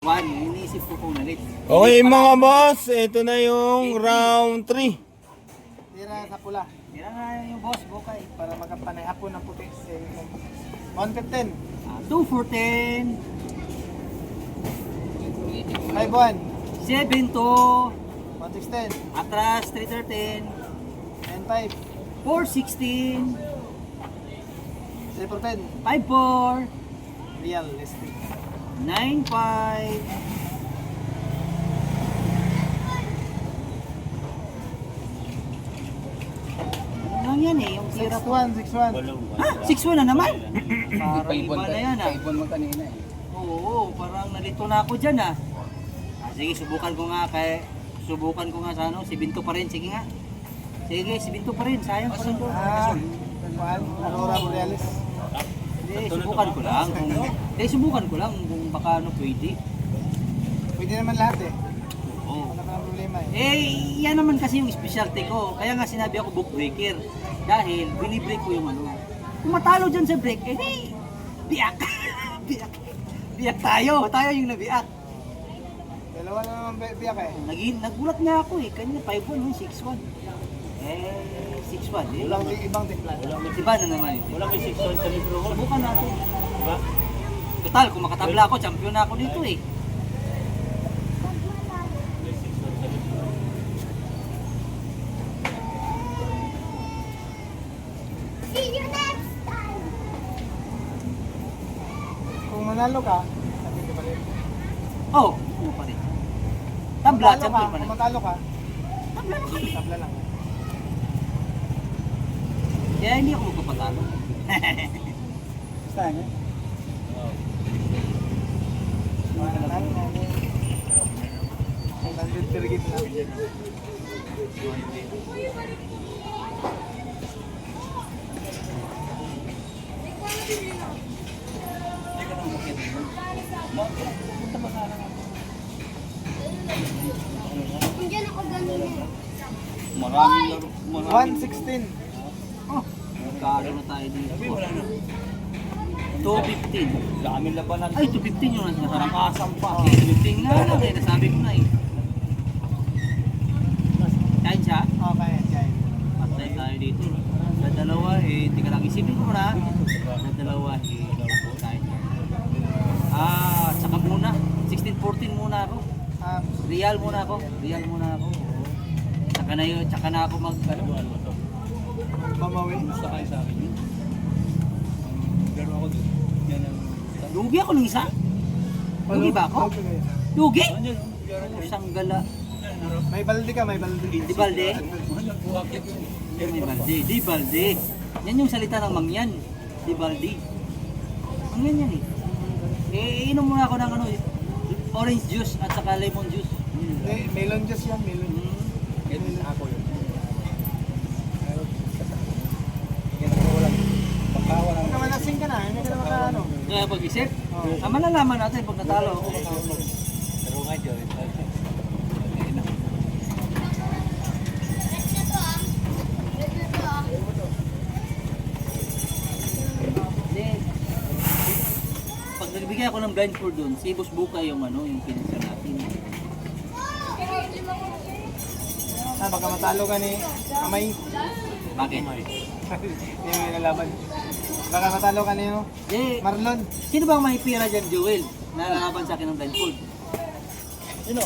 One, iniisip ko kung nalit. Okay mga boss, ito na yung round 3. Tira sa pula. Tira nga yung boss, bukay. Para magkapanay hapon ng puti. 115. Ah, 2 for 10. 51. 7 to. 116. Atras, 313. 95. 416. 3 for 10. 54. Real estate. 95. Ano lang yan eh, yung tira ko. 61. 61. Ha? 6-1 na naman? Parang iba na yan ah. paibon mo kanina eh. Oo, parang nalito na ako dyan ah. ah sige, subukan ko nga kay subukan ko nga sa ano, si Binto pa rin, sige nga. Sige, si Binto pa rin, sayang pa rin ko. Ah. Kuan. Aurora Borealis. Hindi, subukan ko lang. Kung, hindi, subukan ko lang kung baka ano pwede. Pwede naman lahat eh. Oo. Wala ka problema eh. Eh, yan naman kasi yung specialty ko. Kaya nga sinabi ako book breaker. Dahil binibreak ko yung ano. Kung matalo dyan sa break, eh di, biyak. biyak. Biyak tayo. Tayo yung nabiyak. Dalawa na naman bi- biyak eh. Naging, nagulat nga ako eh. Kanya 5-1, yung 6-1. Eh, 6-1 eh. Walang di- ibang timpla. Iba na naman yun. Wala may 6 sa libro ko. Subukan natin. Diba? Total, kung makatabla ako, champion na ako dito eh. Kung manalo ka, sabi ko pa rin. Oh, ano pa rin. Tabla, Kung champion pa ka, rin. Kung matalo ka, Tabla na kami. tabla lang. Kaya hindi ako magpapatalo. Basta eh. Ganun eh. Maraming laro. Maraming. 116. Oh, magkano na tayo dito. 215. Daming labanan. Ay, 215 yung nasa harap. Nakasam pa. 215 nga lang eh, nasabi ko na eh. Kain siya? Okay, okay. Patay tayo dito. Sa dalawa eh, tika lang isipin ko na. Sa dalawa eh, kain. Ah, saka muna. 16-14 muna ako. Ah, Real muna ako. Real muna ako. Oo. Tsaka na yun, tsaka na ako mag ano, Mamawi. Gusto kayo sa akin yun. Ako dun. Yan ang... Lugi ako ng isa. Lugi ba ako? Lugi? Isang gala. May balde ka, may balde. Di balde? Yun. Di balde. Di balde. Yan yung salita ng mangyan. Di balde. Mangyan yan eh. Eh, inom muna ako ng ano, orange juice at saka lemon juice. Melon juice yan, melon. Mm. Yan ako yun. Yan ako walang. Pagkawa lang. Naman lasing ka na, hindi ka na maka ano. Kaya pag-isip, Oo. ah, malalaman natin pag natalo. Pero nga ah. Ah. Hindi. Pag nagbigay ako ng blindfold doon, si Boss Buka yung ano, yung pinasa natin. Ah, baka matalo ka ni Amay. Bakit? Hindi mo nilalaban. Baka matalo ka ni ano, Eh, Marlon. sino ba ang mahipira dyan, Joel? Na nalaban sa akin ng blindfold? Sino?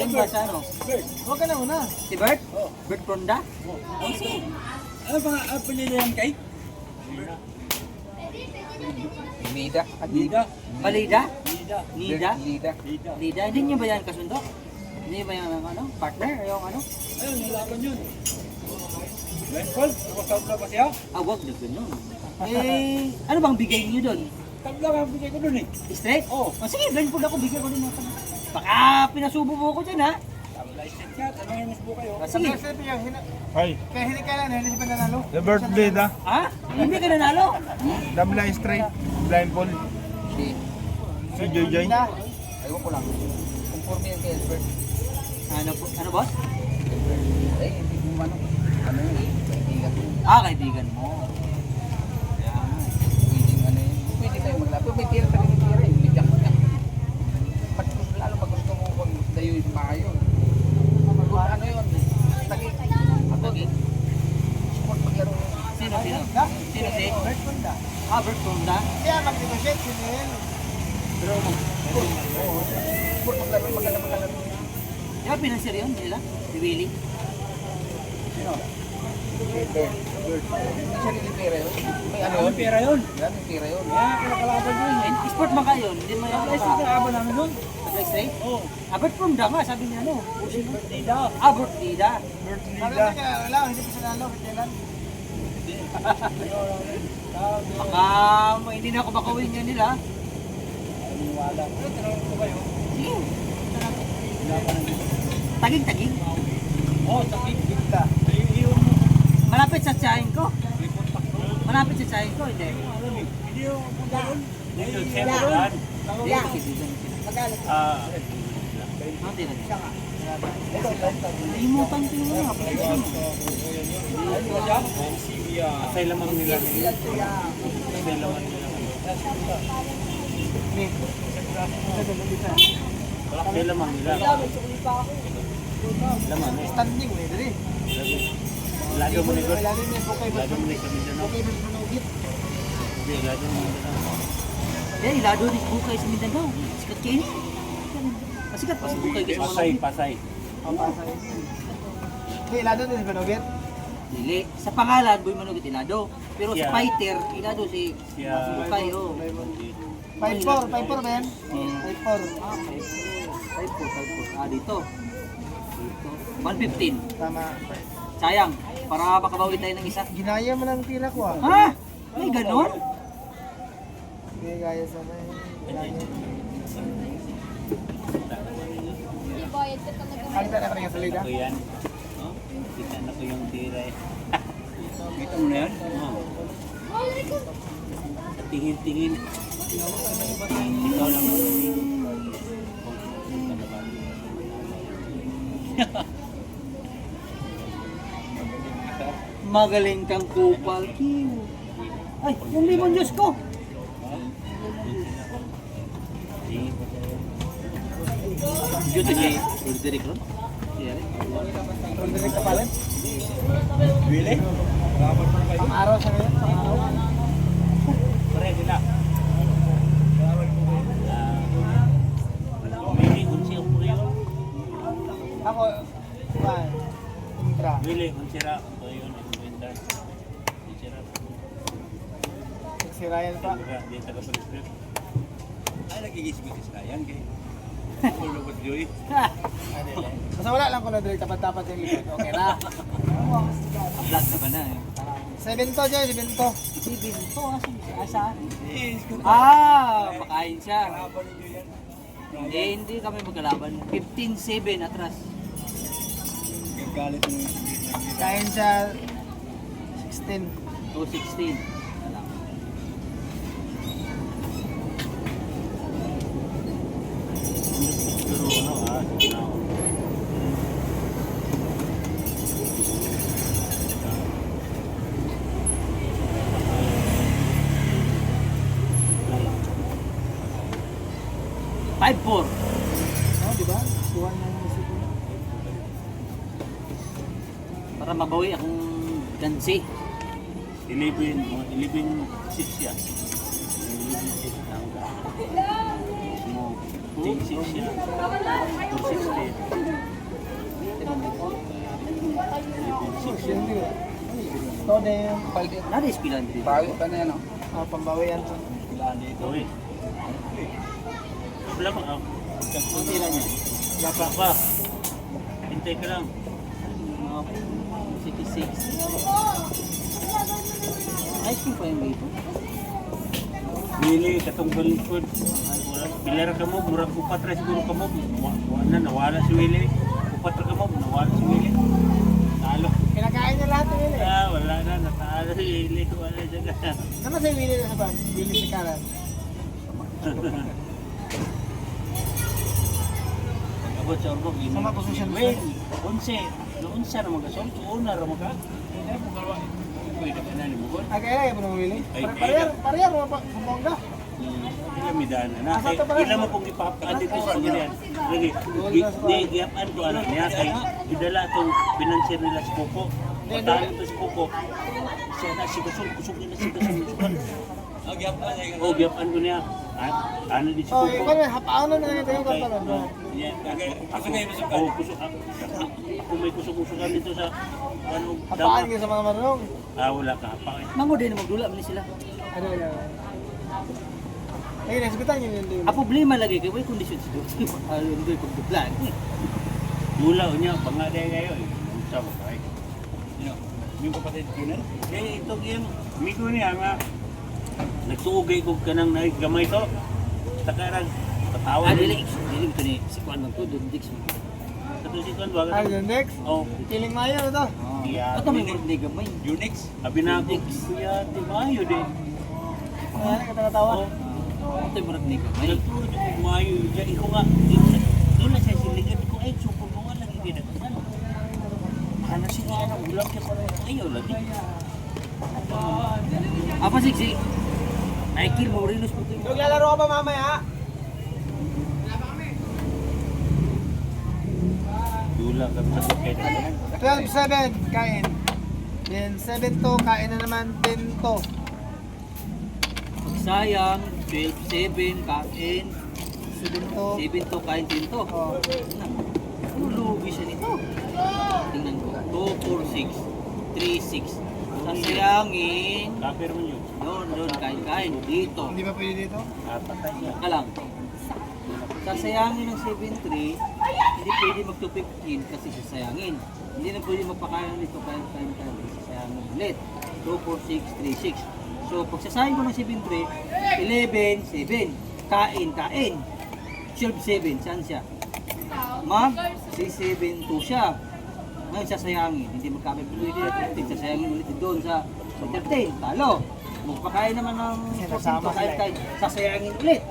Yan ba sa ano? Huwag ka na una. Si Bert? Oh. Bert Ronda? Ano ba ang pinilihan kay? Nida. Nida. Balida? Nida. Nida? Nida. Nida. Hindi niyo ba yan kasundo? Hindi ba yan ang ano? Partner? Yung ano? Ayun, nilaban yun. Blindfold? Tabla ba siya? Ah, wag na ganun. Eh, ano bang bigay niyo doon? Tabla ka bigay ko dun eh. Straight? Oo. Oh, sige, blindfold ako. Bigyan ko din ako. Baka pinasubo mo ako dyan, ha? Tabla isip ka. Tanongin mo po kayo. Sige. Ay, Kaya hindi ka lang, hindi pa nanalo. the birthday da. Ha? Hindi ka nanalo? Dabla straight. Blindfold. Si, Si Joy Na. ayaw ko lang. Conforme yan kay Albert. Ano, po- ano boss? Eh, hindi mo ano. Ano yun? Kaibigan ko. Ah, kaibigan mo. Kaya nga. Pwedeng ano yun. Pwede tayo maglapit. May tira pa rin yung tira. eh. May jack-jack. Pag tayo yung maayo. Ano yun? Tagig. Tagig. Sport paglaro. Sino, sino? Sino si? Bert Honda. Ah, Bert Honda. Kaya mag-negotiate sino yun. Pero, oo. Sport paglaro, maganda paglaro. Di ba pinansyar yun nila? Si Willie? Sino? Bert. Hindi siya nilipira yun. May ano yun? Pera yun. Yan, may yun. Kaya kinakalaban yun. Eh, Sport man kayo, hindi mo yung Ay, sa kalaban namin nun. Flex ray? Oo. Ah, Bert Honda nga, sabi niya ano. Dida. Ah, Bert Honda. Bert Lida. niya, wala, hindi pa sila lalo. Kailan? Baka mo, hindi na ako makawin niya nila. Wala. Pero tinanong ko kayo. Sige. Wala pa nang Taging-taging. Oo, sakit. Malapit sa tsahin ko. Malapit sa tsahin ko, hindi. Eh. Hindi yung punta doon. Dito, Chevron. Hindi, dito na sila. Ah. Ah, di na siya. Limutan ko yun. ah. Asay lamang nila. Asay lamang nila. Asay lamang nila. Laman eh. Standing, eh, dali. Lado mo ni God. Lado mo ni kami dyan. Bukay ba manugit? Hindi, lado mo ni Eh, ilado rin bukay sa Mindanao. Sikat kayo ni. Pasikat pa si bukay Pasay, pasay. Ang pasay. Hindi, din ba manugit? Dili. Sa pangalan, Boy Manugit ilado. Pero sa fighter, ilado si bukay. Oh. 5-4, 5-4 ba yan? Hmm. 5-4. Ah, 5 5 Ah, dito. Dito. 115. Tama. Sayang. Para makabawi tayo ng isa. Ginaya mo ng tira ko ah. Ha? May ganon? Hindi gaya sa may. Hindi bayad ka talaga. Halita na ka rin sa salida. Ako yan. Kita na ko yung tira eh. Kita mo na yan? Oo. Tingin-tingin. Ikaw lang mo. Magaling kang kupal. Kiw. Ay, yung limon juice ko. Dito si Roderick Ron. Siya rin. Kung direct ka pala. Really? Pang araw sa ngayon. Pang araw. Pare sila. Willie, unsi ang puri yun. Ako, pa. Intra. Willie, unsira. Ito yun, ikumenta. Unsira. Si Ryan pa. Di taga pag-script. Ay, nagigising sa Ryan kay. Ulo ko Joy. Basta wala lang kung na direct tapat-tapat yung likod. Okay na. Vlog na ba na eh? Seven to dyan, seven to. Si Binto, asan siya? Asa? Ah, pakain siya. Hindi, hindi kami magkalaban. 15-7 atras. Galit mo Kain siya 16. 2-16. Alam. Pero ano ah. Five four. Oh, di ba? Kuha na yung isip ko. Para mabawi akong dansi. 11, oh, 11, 6 siya. 11, 6 na ako. Mo, 10, 6 siya. 260. Yun, di ba? Ito na yung Palit. Nada ispilan na yan, oh. Ah, pambawi yan to. Wala dito eh. Wala pa ako. Kunti lang yan. Wala pa. Hintay ka lang. Mga 66. Ice cream pa yung dito. Willie, katong balikod. Bilar ka mo, murag upat ra siguro ka mo. Wa- wa- na, nawala si Willie. Upat ra ka mo, nawala si Willie. Talo. Kinakain niya lahat ng eh. Ah, wala na, natalo si Willie. Wala dyan ka. Naman sa Willie na ba? Willie sa kalan. Abot sa orbo, Willie. Sama posisyon mo Wait, unse. No, unsa na magasol. Una ra mga. Hindi mo kalwa. Na ni mo. Ah, kaya kaya po ng Willie? Ay, Parehar, parehar mo pa. Kumbongga. Kami daan na. Ila mo pong ipapakan dito sa ganyan. Lagi di giyapan ko anak niya kay idala tong financier nila sa Kuko. Patalo to sa Kuko. Siya na si kusog kusog nila si kusog. Oh, giyapan ko niya. Ah, ano di si Oh, ikaw na, hapaanan na nga tayo Okay. ka pala. Ako, ako, kusog, ako, ako may kusog-kusogan dito sa ano, Hapaan ka sa mga marunong. Ah, wala ka. Hapaan. Mango din magdula man sila. Ano na? Ay, nasbitan yun yun din. Ang problema lagi kay way kondisyon si Duterte. Ano ndoy pagdublan. Mula niya, pangaday kayo. Sa mo kay. Yung kapatid ko na. Eh, ito yung, migo niya nga, nagsuugay ko ka ng gamay to. Takarag, patawa Ah, nila. dili dili to ni si Kuan man to Dix. Ito si Kwan, baga. Ay, the next. Oh, Kiling mayo na to. iya. Ato may birthday gamay. Unix? Abi na ako, kuya, di mayo din. Ano ka tawa? Oh, Ato may birthday gamay. Nagturo ko mayo. Diyan ko nga, doon na siya siligan ko, ay, super mo nga lagi ginagawa. Ano siya siya ng ulam siya para ayaw lagi. Apa sih si Ay kill mo rin puti. Maglalaro ka ba mamaya? Dula ka sa kay 12-7, kain. Then 7 to, kain na naman 10 to. Sayang 12 7 kain 7 to. 7 to kain 10 to. Oh. Ano lugi siya nito? Tingnan ko. 2 4 6 3 6. Sasayangin. Kapir mo yun. Doon, doon, kain, kain. Dito. Hindi ba pwede dito? Apat na siya. Alam. Sasayangin ng 7-3, hindi pwede mag 215 kasi sasayangin. Hindi na pwede magpakain nito kain, kain, kain. Sasayangin ulit. 2, 4, 6, 3, 6. So, pag sasayang ko ng 7-3, 11, 7. Kain, kain. 12, 7. Saan siya? Mag, 6, 7, 2 siya. Ngayon sasayangin. Hindi magkakit ulit. Sasayangin ulit doon sa 13. Talo. Magpakain naman ng Sinasama 14, sila eh. Sasayangin ulit.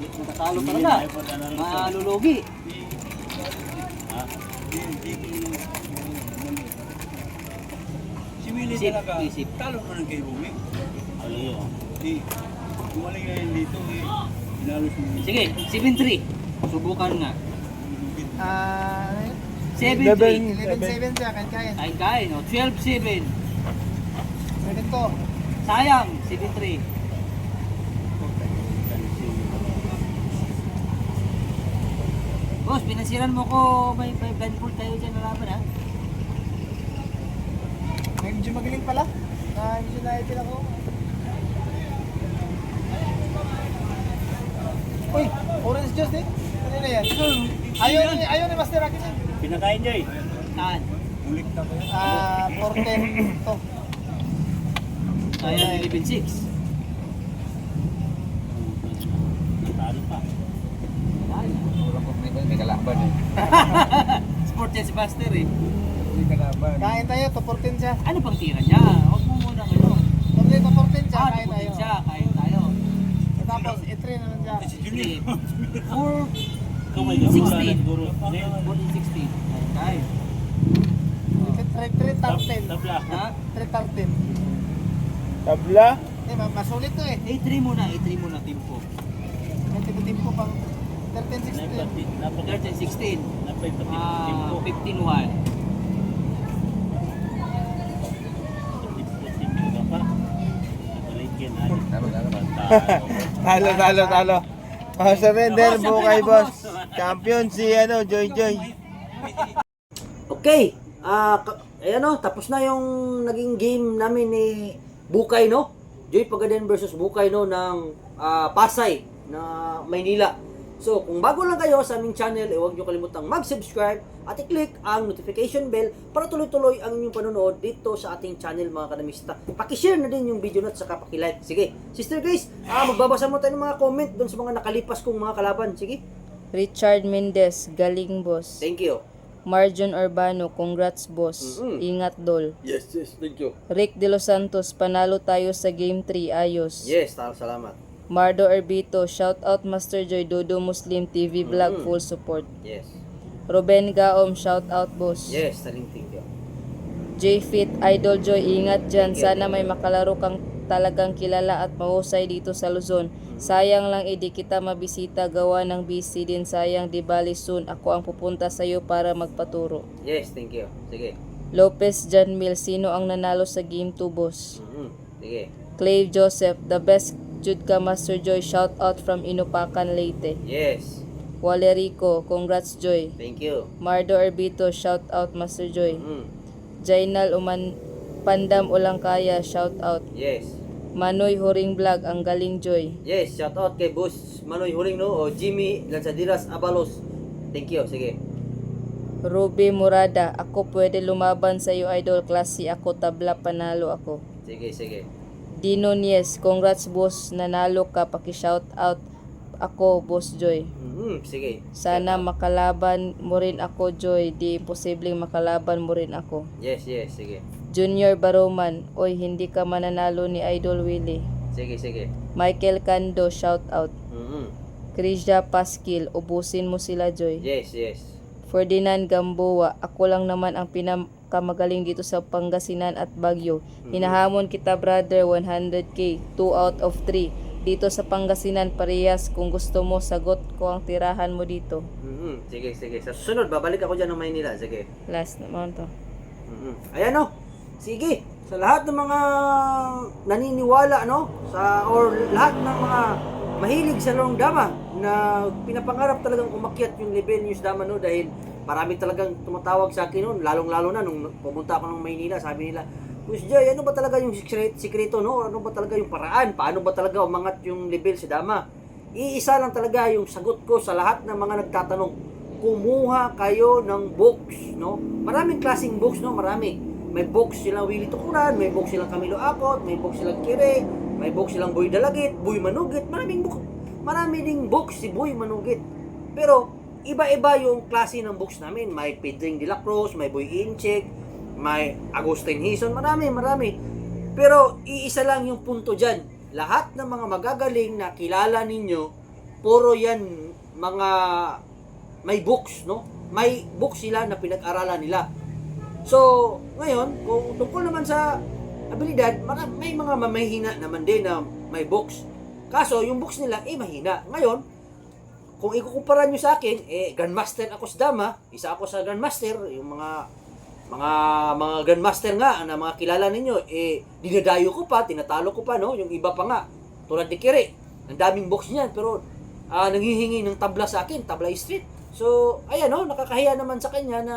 Matatalo talaga. Malulugi. Ha? Si Willie talaga, isip. talo pa ng kay Bumi. Aliyo. Di, gumaling na yun dito eh. Inalos mo. Sige, 7-3. Subukan nga. Ah, 7-3. 11-7 siya, kain kain. Kain kain. O, 12-7. 7 to. Sayang, 7-3. Boss, pinasiran mo ko. May, may blindfold tayo dyan na laban ha. Medyo magaling pala. Ah, medyo naipil ako. Uy, orange juice eh. Ano na yan? Ayaw ni, ayaw ni Master Akin. Pinakain Joy. Saan? Ulit na ko yan. Ah, 410 to. Sayang, 11-6. Natalo pa. May kalaban eh. Sport yan si Buster eh. May kalaban. Kain tayo, to 410 siya. Ano pang tira niya? Huwag mo muna ano. Hindi, to 410 siya, Ah, kain tayo. siya. Kain tayo. Tapos, i-train naman siya. Sige. 4 Ikaw may gamura 16. na siguro. 14, 16. Kain tayo. 3 tar 10. Tabla. Ha? 3 tar 10. Tabla. Eh, ma- masulit to eh. A3 muna, A3 muna tempo. May tipo-tipo pang 13, 16. Napati, napati, 13, 16. napati, pati, Ah, timpo. 15, 1. Timpo ka pa. Nabalik yan, ha? Talo, talo, talo. Oh, surrender bukay, boss. Champion si ano, Joy Joy. Okay. Ah, ka- ayan o, tapos na yung naging game namin ni Bukay, no? Joy Pagaden versus Bukay, no, ng ah, Pasay na Maynila. So, kung bago lang kayo sa aming channel, eh, huwag nyo kalimutang mag-subscribe at i-click ang notification bell para tuloy-tuloy ang inyong panonood dito sa ating channel, mga kanamista. Pakishare na din yung video na at saka pakilike. Sige, Sister Grace, ah, magbabasa mo tayo ng mga comment doon sa mga nakalipas kong mga kalaban. Sige, Richard Mendez, galing boss. thank you. Marjon Urbano, congrats boss. Mm-mm. Ingat dol. Yes, yes, thank you. Rick De Los Santos, panalo tayo sa game 3, ayos. Yes, tal- salamat. Mardo Arbito, shout out Master Joy Dodo Muslim TV vlog Mm. full support. Yes. Ruben Gaom, shout out boss. Yes, taling thank you. J Fit, Idol Joy, ingat dyan. Sana may makalaro kang talagang kilala at mahusay dito sa Luzon. Sayang lang hindi kita mabisita gawa ng busy din sayang di bali soon ako ang pupunta sa iyo para magpaturo. Yes, thank you. Sige. Lopez John Mil, sino ang nanalo sa Game 2 boss? Mhm. Sige. Clave Joseph, the best Jud ka Master Joy, shout out from Inupakan, Leyte. Yes. Walerico, congrats Joy. Thank you. Mardo Arbito, shout out Master Joy. Mhm. Jainal Uman Pandam Ulangkaya, shout out. Yes. Manoy Huring Vlog, ang galing Joy. Yes, shout out kay Boss Manoy Huring no o Jimmy Lanzadiras Abalos. Thank you. Sige. Ruby Murada, ako pwede lumaban sa iyo idol klase ako tabla panalo ako. Sige, sige. Dino Nies, congrats boss, nanalo ka, paki-shout out ako boss Joy. Mhm. Sige. Sana makalaban mo rin ako Joy, di posibleng makalaban mo rin ako. Yes, yes, sige. Junior Baroman, oy hindi ka mananalo ni Idol Willie. Sige, sige. Michael Cando, shout out. Mhm. Krisha Paskil, ubusin mo sila Joy. Yes, yes. Ferdinand Gamboa, ako lang naman ang pinakamagaling dito sa Pangasinan at Bagyo. Hinahamon kita brother, 100k, 2 out of 3. Dito sa Pangasinan, parehas, kung gusto mo, sagot ko ang tirahan mo dito. Mhm. Sige, sige. Sa susunod, babalik ako dyan ng Maynila. Sige. Last naman to. Mhm. Ayan no. Sige. Sa lahat ng mga naniniwala no sa or lahat ng mga mahilig sa larong dama na pinapangarap talagang umakyat yung level news dama no dahil marami talagang tumatawag sa akin noon lalong-lalo na nung pumunta ako ng Maynila sabi nila Kuya Jay, ano ba talaga yung sikret, sikreto, no? Ano ba talaga yung paraan? Paano ba talaga umangat yung level sa dama? Iisa lang talaga yung sagot ko sa lahat ng mga nagtatanong. Kumuha kayo ng books, no? Maraming klaseng books, no? Marami. May books silang Willie Tukuran, may books silang Camilo Akot, may books silang Kire, may books silang Boy Dalagit, Boy Manugit, maraming book. Marami ding books si Boy Manugit. Pero, iba-iba yung klase ng books namin. May Pedring de la Cruz, may Boy Incheck, may Agustin Hison, marami, marami. Pero, iisa lang yung punto dyan. Lahat ng mga magagaling na kilala ninyo, puro yan mga may books, no? May books sila na pinag-aralan nila. So, ngayon, kung tungkol naman sa abilidad, may mga mamahina naman din na may books. Kaso, yung books nila, eh, mahina. Ngayon, kung ikukumpara nyo sa akin, eh, Grandmaster ako sa Dama, isa ako sa Grandmaster, yung mga mga mga Grandmaster nga na mga kilala ninyo, eh, dinadayo ko pa, tinatalo ko pa, no? Yung iba pa nga, tulad ni Kire, ang daming box niyan, pero ah, nanghihingi ng tabla sa akin, tabla street. So, ayan, no? Nakakahiya naman sa kanya na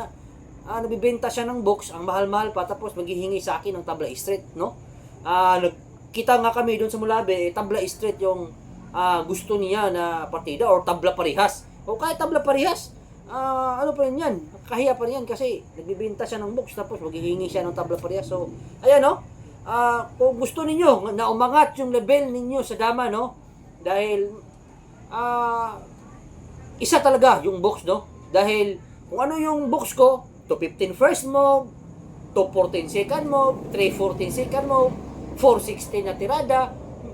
ah, nabibenta siya ng box, ang mahal-mahal pa, tapos maghihingi sa akin ng tabla street, no? Ah, nagkita nga kami doon sa Mulabe, eh, tabla street yung ah, gusto niya na partida or tabla parihas. O kahit tabla parihas, ah, ano pa rin yan, kahiya pa rin yan kasi nagbibenta siya ng box tapos maghihingi siya ng tabla parehas. So, ayan no, Ah, kung gusto ninyo na umangat yung level ninyo sa dama no, dahil ah, isa talaga yung box no, dahil kung ano yung box ko, to 15 first move, to 14 second move, 3 14 second move, 416 na tirada,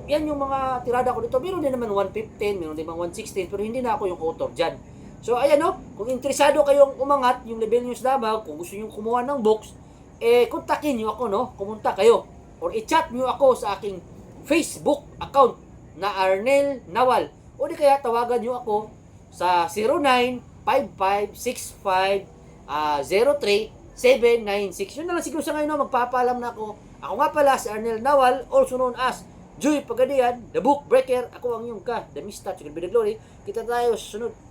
yan yung mga tirada ko dito. Meron din naman 115, meron din naman 116, pero hindi na ako yung author dyan. So, ayan no, kung interesado kayong umangat yung level sa Davao, kung gusto nyo kumuha ng box, eh, kontakin nyo ako, no? Kumunta kayo. Or i-chat nyo ako sa aking Facebook account na Arnel Nawal. O di kaya tawagan nyo ako sa 095565 ah, 03796. Yun na lang siguro sa ngayon, no? magpapaalam na ako. Ako nga pala si Arnel Nawal, also known as Joy Pagadian, The Book Breaker. Ako ang iyong ka, The Mista, Chicken Glory. Kita tayo sa sunod.